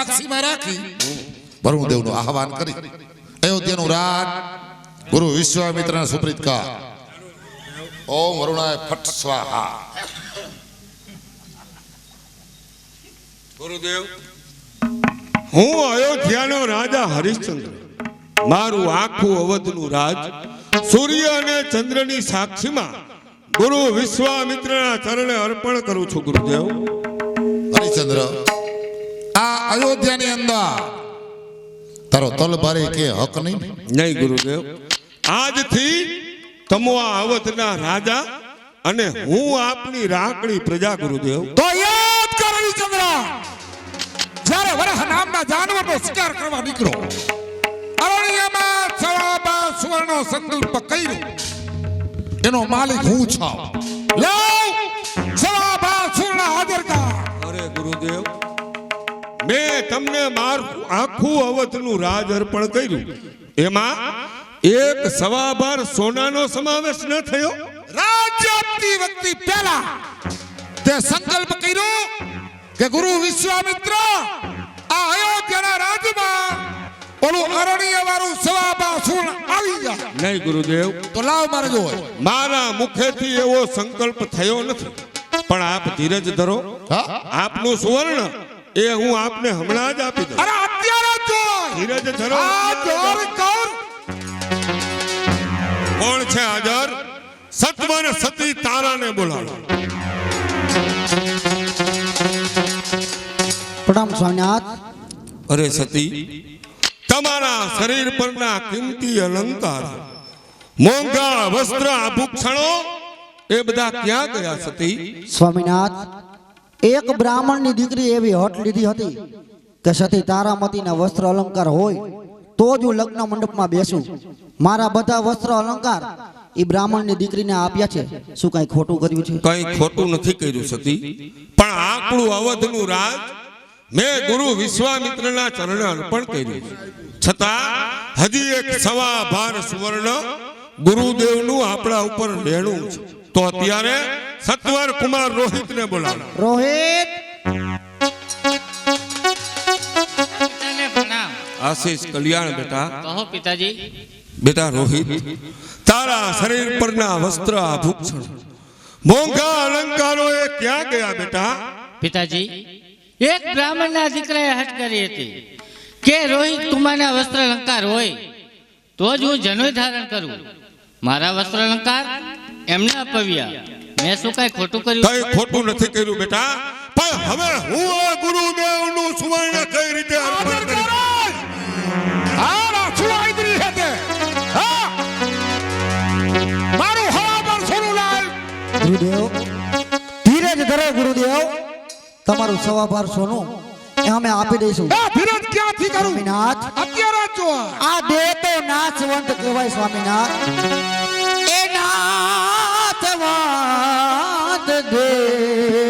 સાક્ષીમાં રાખી. વરુણદેવનું આહવાન કરી. અયોધ્યાનું રાજ ગુરુ વિશ્વામિત્રના સુપ્રીત કા ઓમ વરુણાય ફટ સ્વાહા. ગુરુદેવ. હું અયોધ્યાનો રાજા હરિશ્ચંદ્ર. મારું આખું અવધનું રાજ સૂર્ય અને ચંદ્રની સાક્ષીમાં ગુરુ વિશ્વામિત્રના ચરણે અર્પણ કરું છું ગુરુદેવ. હરિચંદ્ર આ અયોધ્યાની અંદર. તારો તલબારી કે હક નહીં? નહીં ગુરુદેવ. આજથી તમો આ અવધના રાજા અને હું આપની રાખડી પ્રજા ગુરુદેવ. તો યાદ કર હરિચંદ્ર જ્યારે વરહ નામના જાનવરનો શિકાર કરવા નીકળો અરણ્યમાં સવાબા સુવર્ણ સંકલ્પ કર્યો. એનો માલિક હું છું. લવ સવાબા સુવર્ણ હાજર કા અરે ગુરુદેવ. મેં તમને મારું આખું અવધનું રાજ અર્પણ કર્યું. એમાં એક સવા બાર સોનાનો સમાવેશ ન થયો. રાજ્ય આપતી વખતે પહેલા તે સંકલ્પ કર્યો કે ગુરુ વિશ્વામિત્ર આ અયોધ્યાના રાજમાં ઓલું અરણ્ય વાળું સવાબા સુવર્ણ આવી જાય. નહીં ગુરુદેવ. તો લાવ મારે જો મારા મુખેથી એવો સંકલ્પ થયો નથી. પણ આપ ધીરજ ધરો. આપનું સુવર્ણ એ હું આપને હમણાં જ આપી દઉં. અરે અત્યારે જો ધીરજ ધરો. આ જોર કર. કોણ છે હાજર? સત્વન સતી તારાને બોલાવો. પ્રણામ સ્વામિનાથ. અરે સતી તમારા શરીર પરના કિંમતી અલંકાર મોંઘા વસ્ત્ર આભૂષણો એ બધા ક્યાં ગયા સતી? સ્વામિનાથ એક બ્રાહ્મણની દીકરી એવી હટ લીધી હતી કે સતી તારામતીના વસ્ત્ર અલંકાર હોય તો જ હું લગ્ન મંડપમાં બેસું. મારા બધા વસ્ત્ર અલંકાર એ બ્રાહ્મણની દીકરીને આપ્યા છે. શું કઈ ખોટું કર્યું છે? કઈ ખોટું નથી કર્યું સતી. પણ આકડું અવધનું રાજ મેં ગુરુ વિશ્વામિત્રના ચરણ અર્પણ કર્યું. છતાં હજી એક સવા ભાર સુવર્ણ ગુરુદેવનું આપણા ઉપર લેણું છે. તો અત્યારે સત્વર કુમાર રોહિતને બોલાવો. રોહિત. આશીષ કલ્યાણ બેટા. કહો પિતાજી. બેટા રોહિત તારા શરીર પરના વસ્ત્ર આભૂષણ. મોંઘા અલંકારો એ ક્યાં ગયા બેટા? પિતાજી એક બ્રાહ્મણના દીકરાએ હટ કરી હતી કે રોહિત કુમારના વસ્ત્ર અલંકાર હોય તો જ હું જનોય ધારણ કરું. મારા વસ્ત્ર અલંકાર એમને અપાવ્યા. મેં શું કઈ ખોટું કર્યું? કઈ ખોટું નથી કર્યું બેટા. પણ હવે હું આ ગુરુદેવનું સુવર્ણ કઈ રીતે અર્પણ કરીશ? આ રાસુ આઈદરી હે તે હા. મારું હવા પર સોનું લાલ. ગુરુદેવ ધીરજ ધરો ગુરુદેવ. તમારું સવાભાર સોનું એ અમે આપી દઈશું. ધીરજ ક્યાંથી કરું? સ્વામિનાથ. અત્યારે જ આ દેહ તો નાચવંત કહેવાય સ્વામિનાથ. નાચવંત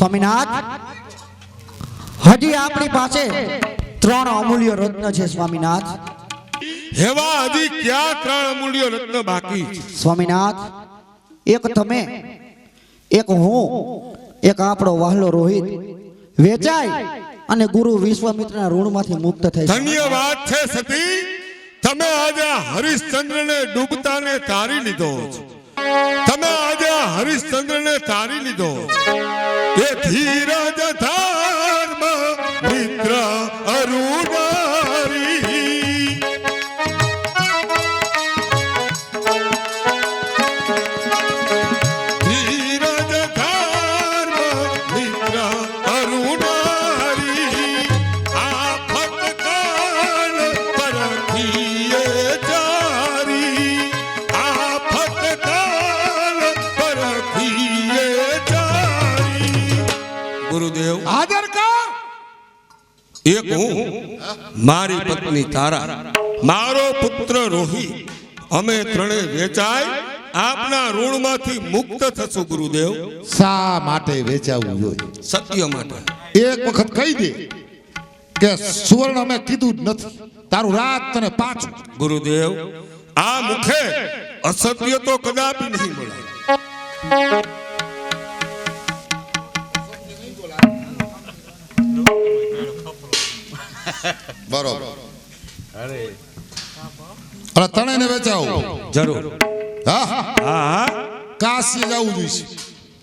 સ્વામિનાથ હજી આપણી પાસે ત્રણ અમૂલ્ય રત્ન છે સ્વામિનાથ એવા હજી ક્યાં ત્રણ અમૂલ્ય રત્ન બાકી સ્વામીનાથ એક તમે એક હું એક આપણો વાહલો રોહિત વેચાય અને ગુરુ વિશ્વામિત્રના ઋણમાંથી મુક્ત થઈ. ધન્યવાદ છે સતી તમે આજે હરિશ્ચંદ્રને ડૂબતાને તારી લીધો છે. તમે આજે હરિશ્ચંદ્ર ને તારી લીધો. એ ધીરજ ધર્મ મિત્ર અરુણારી મારી પત્ની તારા મારો પુત્ર રોહી અમે ત્રણે વેચાય આપના ઋણમાંથી મુક્ત થશું ગુરુદેવ. શા માટે વેચાવું જોઈએ? સત્ય માટે. એક વખત કહી દે કે સુવર્ણ અમે કીધું જ નથી. તારું રાત તને પાછું. ગુરુદેવ આ મુખે અસત્ય તો કદાપી નહીં મળે. બરોબર. અરે. તણેને વેચાવું? જરૂર. હા? હા હા. કાશી જવું જોઈશે.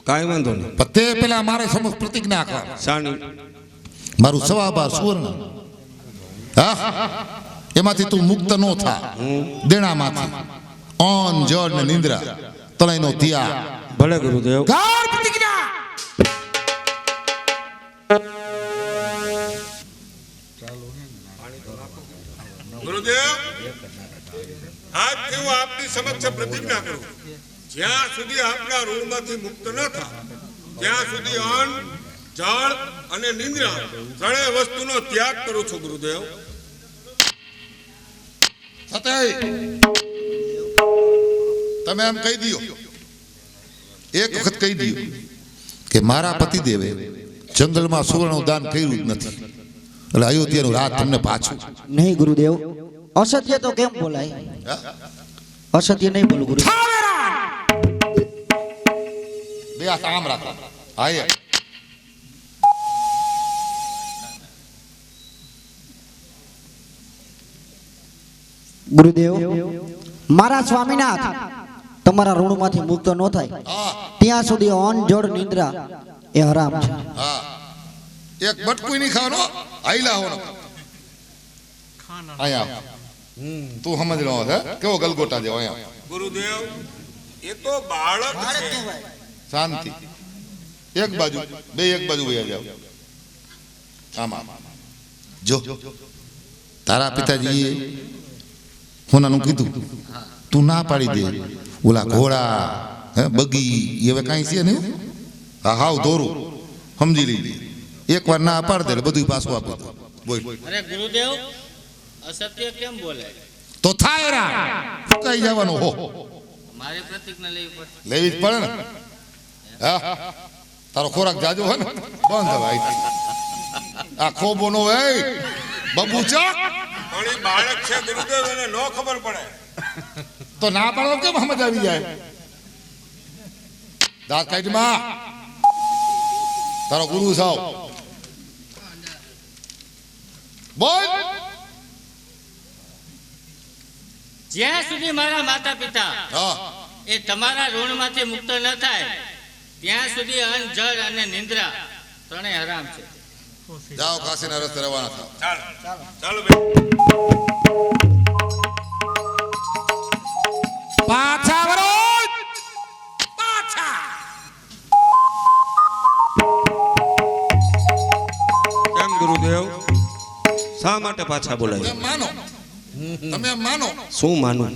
કાંઈ વાંધો નહીં. પણ તે પેલા મારે સમક્ષ પ્રતિજ્ઞા કર સાણી મારું સવા બાર સુવર્ણ. હા? એમાંથી તું મુક્ત ન થા. દેણામાંથી. ઓન જળ ને નિંદ્રા. તળાઈનો તિયા ભલે ગુરુદેવ. કર પ્રતિજ્ઞા! ગુરુદેવ આજથી હું આપની સમક્ષ પ્રતિજ્ઞા કરું. જ્યાં સુધી આપના ઋણમાંથી મુક્ત ન થાય ત્યાં સુધી અન્ન જળ અને નિંદ્રા ત્રણેય વસ્તુનો ત્યાગ કરું છું ગુરુદેવ. સતય તમે એમ કહી દો એક વખત કહી દો કે મારા પતિદેવે જંગલમાં સુવર્ણનું દાન કર્યું જ નથી. એટલે અયોધ્યાનું રાત તમને પાછું. નહીં ગુરુદેવ. અસત્ય તો કેમ બોલાય? અસત્ય નહીં બોલું ગુરુ બે આ કામ રાખો. હા ગુરુદેવ મારા સ્વામીનાથ તમારા ઋણમાંથી મુક્ત ન થાય. ત્યાં સુધી અન જળ નિદ્રા એ હરામ છે. એક બટકુઈ નહીં ખાવાનો આઈલા હોવાનો. અહીંયા. તું સમજ રહ્યો છે કેવો ગલગોટા જેવો અહીંયા. ગુરુદેવ એ તો બાળક છે. શાંતિ. એક બાજુ બે એક બાજુ વયા જાવ આમાં. જો. તારા પિતાજીએ હોનાનું કીધું. તું ના પાડી દે. ઓલા ઘોડા હે બગી એ હવે કાંઈ છે નહીં હા હાવ દોરું સમજી લઈ એકવાર ના પાડ દે બધું પાછું આપી બોલ. અરે ગુરુદેવ અસત્ય કેમ બોલે? તો થાય રા. કઈ જવાનું હો. મારી પ્રતિજ્ઞા લેવી પડે લેવી જ પડે ને. હા. તારો ખોરાક જાજો હોય ને. બંધ ભાઈ આ ખોબો નો એ બબુ ચા. પણ બાળક છે ગુરુદેવ એને નો ખબર પડે. તો ના પાડો કેમ સમજ આવી જાય? દાંત કાઢમાં તારો ગુરુ સાવ. બોલ. જ્યાં સુધી મારા માતા પિતા એ તમારા ઋણમાંથી મુક્ત ન થાય ત્યાં સુધી અન્ન જળ અને નિંદ્રા ત્રણેય હરામ છે. જાઓ કાશીના રસ્તે રવાના થાવ ચાલો. ચાલો. પાછા વરો! પાછા! કેમ ગુરુદેવ? શા માટે પાછા બોલાય? માનો. તમે એમ માનો? શું માનું?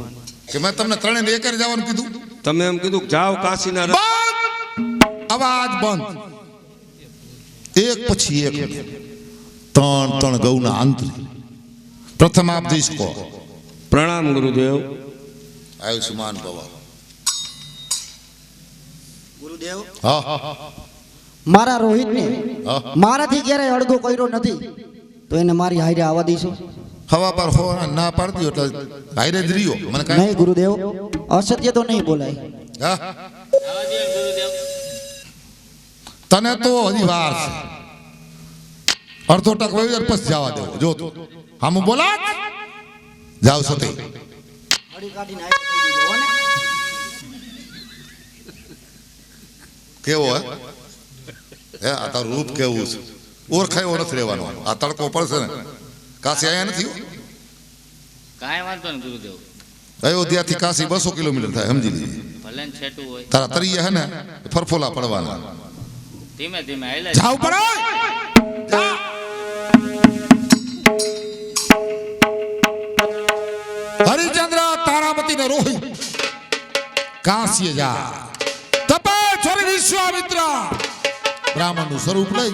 કે મેં તમને ત્રણે એક જવાનું કીધું? તમે એમ કીધું જાઓ કાશીના. અવાજ બંધ! એક પછી એક. ત્રણ ત્રણ ગૌના અંત પ્રથમ આપ જઈશ કહો પ્રણામ ગુરુદેવ. આયુષ્માન ભવ. ગુરુદેવ? હા. હા હા મારા રોહિતને. મારાથી ક્યારેય અડગો કર્યો નથી. તો એને મારી હારે આવવા દઈશું. હવા પર હો ના પાડતી એટલે હાઈરે જ રહ્યો. મને કાંઈ નહીં ગુરુદેવ અસત્ય તો નહીં બોલાય. હા. તને તો હજી વાર છે. અડધો ટક વહી પછી જવા દેવો. જો તું. આમ બોલા જાવ સતી કેવો હે? હે આ તારું રૂપ કેવું છે? ઓળખાયો નથી રહેવાનો. આ તડકો પડશે ને. કાશી આયા નથી. કાંઈ વાંધો ને ગુરુદેવ. અયોધ્યાથી કાશી બસો કિલોમીટર થાય સમજી લીધી ભલે ને છેટું હોય. તારા તરીએ હે ને ફરફોલા પડવાના. ધીમે ધીમે હાલે જાવ પડાય હરિચંદ્ર તારામતી ને રોહિત કાશી જા તપેશ્વર વિશ્વામિત્ર. બ્રાહ્મણનું સ્વરૂપ લઈ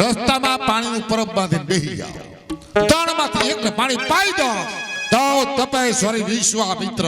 રસ્તામાં પાણીનું પરબ બાંધીને બેહી જાઓ. ત્રણમાંથી એક પાણી પાઈ દો. તો તપેશ્વરી વિશ્વામિત્ર.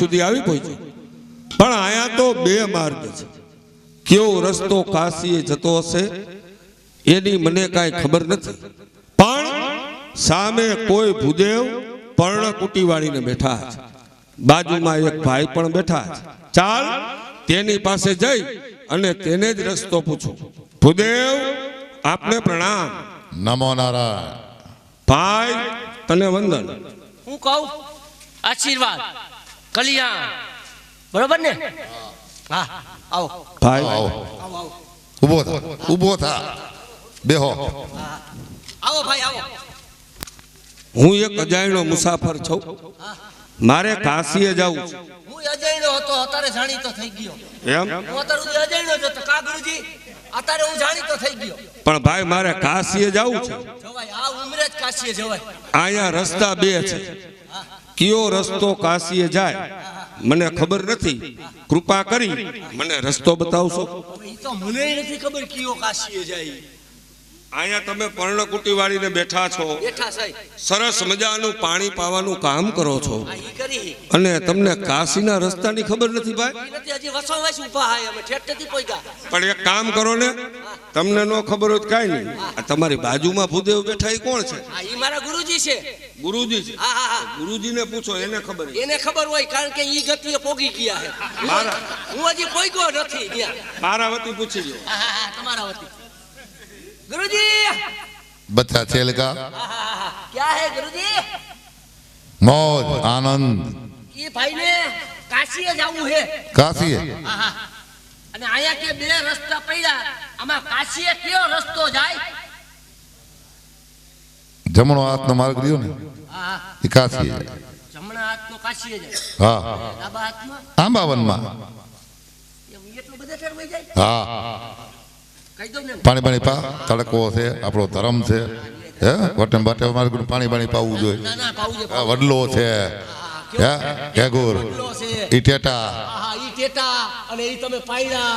સુધી આવી પહોંચ્યો પણ અહીંયા તો બે માર્ગ છે. કેવો રસ્તો કાશીએ જતો હશે એની મને કાંઈ ખબર નથી. પણ સામે કોઈ ભૂદેવ પર્ણકુટી વાળીને બેઠા છે. બાજુમાં એક ભાઈ પણ બેઠા છે. ચાલ તેની પાસે જઈ અને તેને જ રસ્તો પૂછો. ભૂદેવ આપને પ્રણામ. નમો નારાયણ. ભાઈ તને વંદન. હું કહું આશીર્વાદ. કલ્યાણ બરોબર ને? હા. આવો. ભાઈ. આવો ઊભો થા. ઊભો થા. બેહો. આવો ભાઈ આવો. હું એક અજાણ્યો મુસાફર છું. મારે કાશીએ જવું છે. હું અજયણો હતો અત્યારે જાણીતો થઈ ગયો. એમ? હું અત્યારે સુધી જ હતો. કા અત્યારે હું જાણીતો થઈ ગયો. પણ ભાઈ મારે કાશીએ જવું છે. જવાય આ ઉમરે જ કાશીએ જવાય. અહીંયા રસ્તા બે છે. કયો રસ્તો કાશીએ જાય? મને ખબર નથી. કૃપા કરી મને રસ્તો બતાવશો. મને નથી ખબર કયો કાશીએ જાય. અહીંયા તમે પર્ણકુટી વાળીને બેઠા છો સરસ મજાનું પાણી પાવાનું કામ કરો છો. અને તમને કાશીના રસ્તાની ખબર નથી ભાઈ? પણ એક કામ કરો ને તમને ન ખબર હોય કાંઈ નહીં. આ તમારી બાજુમાં ભૂદેવ બેઠા એ કોણ છે? મારા ગુરુજી છે. ગુરુજી છે? ગુરુજીને પૂછો એને ખબર. એને ખબર હોય કારણ કે ઈ ગતિએ પોગી ગયા છે. મારા- હું હજી પોગ્યો નથી મારા વતી પૂછી લો તમારા વતી. ગુરુજી બચ્ચા હા, હા. ક્યાં હે ગુરુજી મોજ આનંદ એ ભાઈને કાશીએ જવું હે કાશીએ. અને અહીંયા કે બે રસ્તા પડ્યા આમાં કાશીએ કયો રસ્તો જાય જમણો હાથનો માર્ગ રહ્યો ને હા, હા. એ કાશીએ જમણા હાથનો કાશીએ જાય હા ડાબા હાથમાં આંબાવનમાં એટલું બધે ઠેરવાઈ જાય? હા પાણી પાણી પા તડકો છે આપણો ધર્મ છે હે? વટન બાટે મારે પાણી પાણી પાવું જોઈએ. ના ના પાવું છે આ વડલો છે હે કેગુર ઈ ટેટા હા, હા ઈ ટેટા અને ઈ તમે પાયડા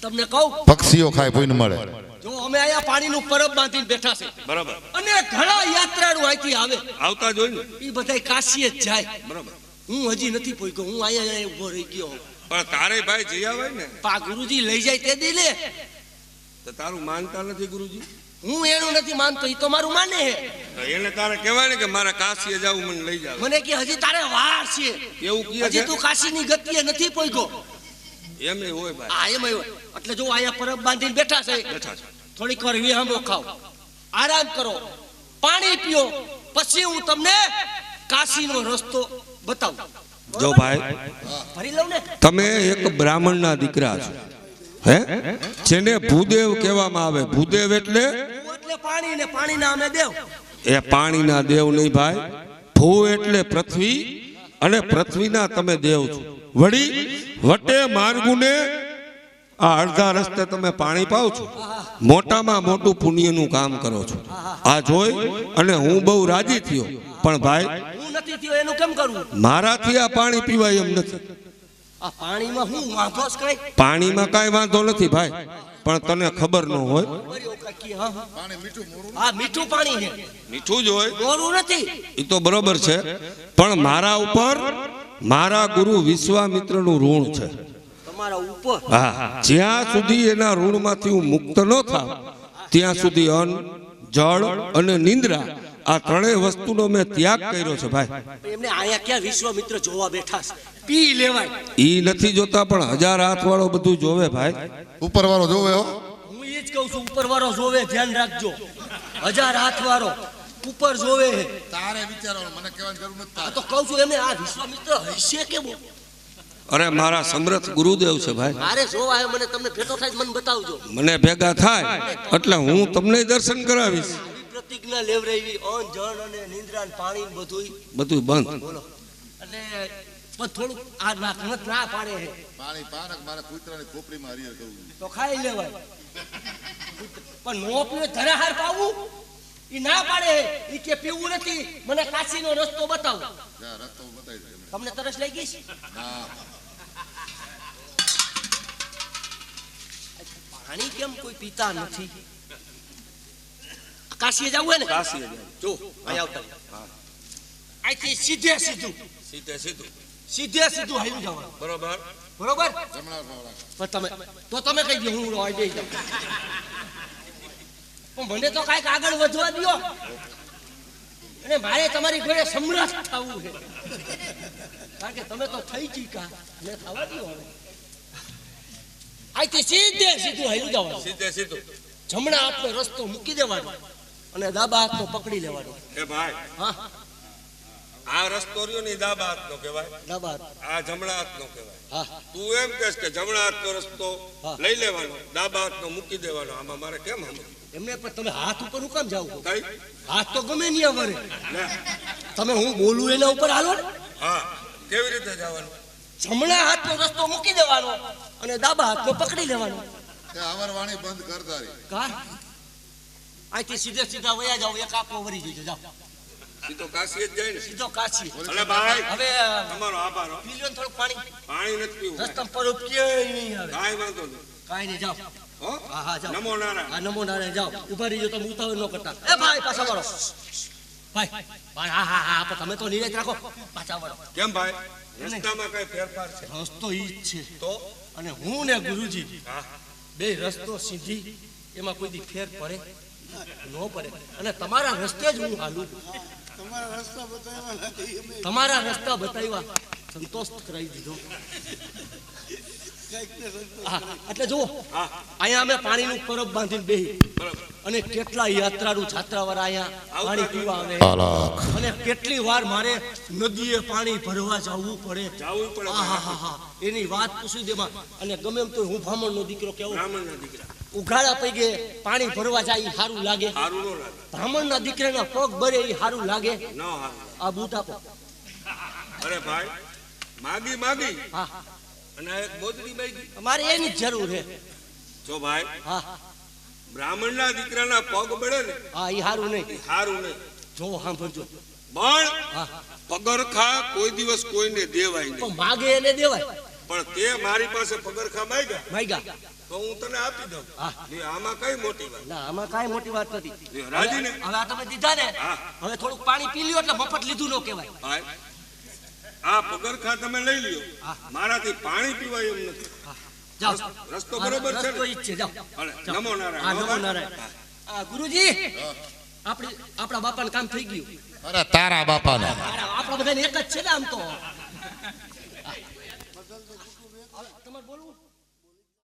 તમને કહું? પક્ષીઓ ખાય કોઈ મળે. જો અમે અહીંયા પાણીનું પરબ બાંધીને બેઠા છે બરાબર. અને ઘણા યાત્રાળુ અહીંથી આવે. આવતા જોઈ ને એ બધા કાશીએ જ જાય. બરાબર. હું હજી નથી પહોંચ્યો હું અહીંયા ઊભો રહી ગયો પણ તારે ભાઈ જઈ આવે ને. પા ગુરુજી લઈ જાય તે દી લે. તો તારું માનતા નથી ગુરુજી? હું એનું નથી માનતો એ તો મારું માને હે. એને તારે કહેવાય ને કે મારે કાશીએ જાવું મને લઈ જાવ. મને કે હજી તારે વાર છે. એવું કહે હજી તું કાશીની ગતિએ નથી પહોંચ્યો એમ હોય ભાઈ. આ એમ આવ્યો એટલે જો અહીંયા પરબ બાંધીને બેઠા છે બેઠા છે. થોડીક વાર વિહામો ખાઓ આરામ કરો. પાણી પીઓ. પછી હું તમને કાશીનો રસ્તો બતાવું. જો ભાઈ, તમે એક બ્રાહ્મણના દીકરા છો, હે? જેને ભૂદેવ કહેવામાં આવે, ભૂદેવ એટલે? પાણી ને પાણીના અમે દેવ એ પાણીના દેવ નહીં ભાઈ, ભૂ એટલે પૃથ્વી, અને પૃથ્વીના તમે દેવ છો. વળી, વટે માર્ગુને આ અડધા રસ્તે તમે પાણી પાવ છો, મોટામાં મોટું પુણ્યનું કામ કરો છો. આ જોઈ અને હું બહુ રાજી થયો. પણ ભાઈ નથી થયો એનું કેમ કરવું? મારાથી આ પાણી પીવાય એમ નથી. આ પાણીમાં હું વાંધો જ કઈ? પાણીમાં કાંઈ વાંધો નથી ભાઈ પણ તને ખબર ન હોય. હા, હા. હા મીઠું પાણી છે. મીઠું જ હોય. ગોરું નથી. એ તો બરોબર છે પણ મારા ઉપર મારા ગુરુ વિશ્વામિત્રનું ઋણ છે. તમારા ઉપર? હા જ્યાં સુધી એના ઋણમાંથી હું મુક્ત ન થાવ ત્યાં સુધી અન્ન જળ અને નિંદ્રા આ ત્રણેય વસ્તુનો મેં ત્યાગ કર્યો છે ભાઈ. એમને અહીંયા ક્યાં વિશ્વામિત્ર જોવા બેઠા છે? પી લેવાય. ઈ નથી જોતા પણ હજાર હાથ વાળો બધું જોવે ભાઈ. ઉપર વાળો જોવે હો. હું એ જ કહું છું ઉપર વાળો જોવે ધ્યાન રાખજો. હજાર હાથ વાળો ઉપર જોવે તારે વિચારવાનું મને કહેવાની જરૂર નથી આ તો કહું છું એમને આ વિશ્વામિત્ર હશે કેવો અરે મારા સમરથ ગુરુદેવ છે ભાઈ. મારે જોવા હે મને તમને ભેટો થાય મને બતાવજો. મને ભેગા થાય એટલે હું તમને દર્શન કરાવીશ. પ્રતિજ્ઞા લેવરાવી અન જણ અને નિંદ્રા પાણી બધું બધું બંધ. બોલો. એટલે પણ થોડુંક આ ના ઘણત ના પાડે છે પાણી પારક મારા કૂતરાની ખોપડીમાં હરિયર કરવું તો ખાઈ લેવાય. પણ નો પીવે ધરાહાર પાવું ઈ ના પાડે ઈ કે પીવું નથી. મને કાશીનો રસ્તો બતાવો. રસ્તો બતાવી દે તમને તરસ લાગી છે? ના. પાણી કેમ કોઈ પીતા નથી? કાશીએ જવું હોય ને? કાશીએ જો અહીં આવતા અહીંથી સીધે સીધું. સીધે સીધું. સીધે સીધું હાલ્યું જવાનું. બરોબર? બરોબર? પણ તમે તો તમે કઈ દો હું રોય દઈ જાઉં. પણ મને તો કાંઈક આગળ વધવા દો અને મારે તમારી ઘરે સમ્રાટ થવું છે. કારણ કે તમે તો થઈ ચૂક્યા. મેં થવા દો હવે. અહીંથી સીધે સીધું હાલ્યું જવાનું. સીધે સીધું. જમણા હાથનો રસ્તો મૂકી દેવાનો. અને ડાબા હાથનો પકડી લેવાનો. એ ભાઈ હા? આ રસ્તો રહ્યો ને ડાબા હાથનો કહેવાય? ડાબા હાથ. આ જમણા હાથનો કહેવાય. હા. તું એમ કહેશ કે જમણા હાથનો રસ્તો હા. લઈ લેવાનો ડાબા હાથનો મૂકી દેવાનો. આમાં મારે કેમ સમજવું એમને પણ તમે હાથ ઉપર હું કેમ જાવ કઈ? હાથ તો ગમે નહીં અમારે તમે હું બોલું એના ઉપર હાલો ને? હા. કેવી રીતે જવાનું? જમણા હાથનો રસ્તો મૂકી દેવાનો અને ડાબા હાથનો પકડી લેવાનો. તે વાણી બંધ કરતા કા? અહીંથી સીધે સીધા વયા જાવ એક આપો વરી જજો જાઓ. સીધો કાશી જ જાય ને. સીધો કાશી અલે ભાઈ હવે તમારો આભાર હો. પી ને થોડું પાણી. પાણી નથી પીવું રસ્તા પર ક્યાંય નહીં આવે કાઈ વાંધો નહીં. કાંઈ નહીં જાઓ. હો? હા હા જાઓ. નમો નારાયણ. હા નમો નારાયણ જાઓ. ઊભા રહીજો તમે ઉતાવળ ન કરતા. એ ભાઈ પાછા વળો. ભાઈ ભાઈ હા હા હા પણ તમે તો નિરાજ રાખો. પાછા વળો. કેમ ભાઈ? રસ્તામાં કઈ ફેરફાર છે? રસ્તો ઈ જ છે. તો? અને હું ને ગુરુજી હા. બે રસ્તો સીધી એમાં કોઈ દી ફેર પડે. ન પડે. અને તમારા રસ્તે જ હું હાલું. તમારા રસ્તા બતાવ્યા સંતોષ કરાવી દીધો. એટલે જુઓ અહીંયા અમે પાણીનું પરબ બાંધીને બેહી. અને કેટલા યાત્રાળુ છાત્રાવાળા અહીંયા પાણી પીવા આવે. અને કેટલી વાર મારે નદીએ પાણી ભરવા જવું પડે. જાવું પડે. હા હા હા એની વાત પૂછી દેમાં. અને ગમે એમ તો હું બ્રાહ્મણનો દીકરો કેવો બ્રાહ્મણના દીકરા. ઉઘાડા પૈગે પાણી ભરવા જાય એ સારું લાગે. બ્રાહ્મણ ના બ્રાહ્મણના દીકરાના પગ ભરે એ સારું લાગે. ન આ બૂટ આપો. અરે ભાઈ માગી માગી. હા. અને એક બોદડી માગી. અમારે એની જરૂર છે. જો ભાઈ હા. બ્રાહ્મણના દીકરાના પગ બળે ને. હા એ સારું નહીં. સારું નહીં. જો સાંભળજો. બળ પગરખા કોઈ દિવસ કોઈને દેવાય નહીં. માગે એને દેવાય. પણ તે મારી પાસે પગરખા માંગ્યા. માગ્યા. તો હું તને આપી દઉં. ને આમાં કઈ મોટી વાત? ના આમાં કઈ મોટી વાત નથી. રાજી ને હવે આ તમે દીધા ને હવે થોડુંક પાણી પી લ્યો એટલે મફત લીધું ન કહેવાય. આ પગરખા તમે લઈ લ્યો. મારાથી પાણી પીવાય એમ નથી. જાઓ. રસ્તો- રસ્તો બરોબર છે ને? રસ્તો ઈ જ છે. જાઓ. નમો નારાયણ. નમો નારાયણ. ગુરુજી આપણી આપણા બાપાનું કામ થઈ ગયું. અરે તારા બાપાના. આપણા બધાને એક જ છે ને આમ તો.